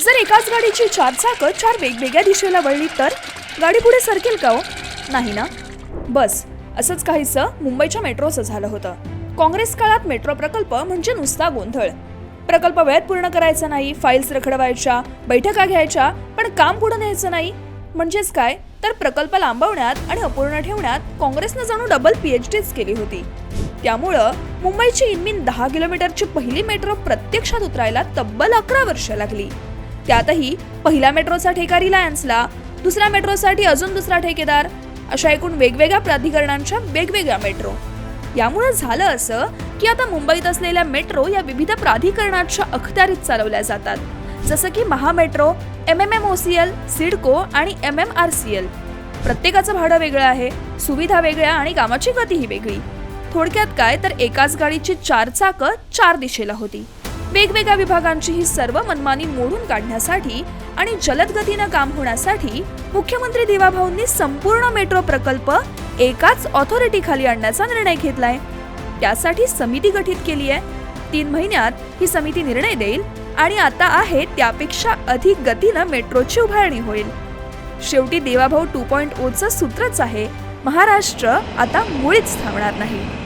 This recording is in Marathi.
जर एकाच गाडीची चार चाकं चार वेगवेगळ्या दिशेला वळली तर गाडी पुढे सरकेल का हो? नाही ना? बस असंच काहीसं मुंबईच्या मेट्रोचं झालं होतं. काँग्रेस काळात मेट्रो प्रकल्प म्हणजे नुसता गोंधळ. प्रकल्प वेळेत पूर्ण करायचा नाही फाईल्स रखडवायच्या बैठका घ्यायच्या पण काम पुढे न्यायचं नाही. म्हणजेच काय? तर प्रकल्प लांबवण्यात आणि अपूर्ण ठेवण्यात काँग्रेसनं जाणू डबल पीएचडीच केली होती. त्यामुळं मुंबईची इनमिन दहा किलोमीटरची पहिली मेट्रो प्रत्यक्षात उतरायला तब्बल अकरा वर्ष लागली. त्यातही पहिल्या मेट्रोचा ठेका रिलायन्सला दुसऱ्या मेट्रोसाठी अजून दुसरा ठेकेदार अशा एकूण वेगवेगळ्या प्राधिकरणांच्या वेगवेगळ्या मेट्रो. यामुळे झालं असं की आता मुंबईत असलेल्या मेट्रो या विविध प्राधिकरणाच्या अखत्यारीत चालवल्या जातात. जसं की Mahametro M M M O C L CIDCO आणि M M R C L. प्रत्येकाचं भाडं वेगळं आहे सुविधा वेगळ्या आणि कामाची गतीही वेगळी. थोडक्यात काय तर एकाच गाडीची चार चाकं चार दिशेला होती. वेगवेगळ्या विभागांची ही सर्व मनमानी मोडून काढण्यासाठी आणि जलद गतीनं काम होण्यासाठी मुख्यमंत्री दिवाभाऊंनी संपूर्ण मेट्रो प्रकल्प एकाच ऑथॉरिटी खाली आणण्याचा निर्णय घेतलाय. त्यासाठी समिती गठीत केली आहे. तीन महिन्यात ही समिती निर्णय देईल आणि आता आहे त्यापेक्षा अधिक गतीनं मेट्रोची उभारणी होईल. शेवटी देवाभाऊ टू पॉईंट ओचं oh सूत्रच आहे महाराष्ट्र आता मुळीच थांबणार नाही.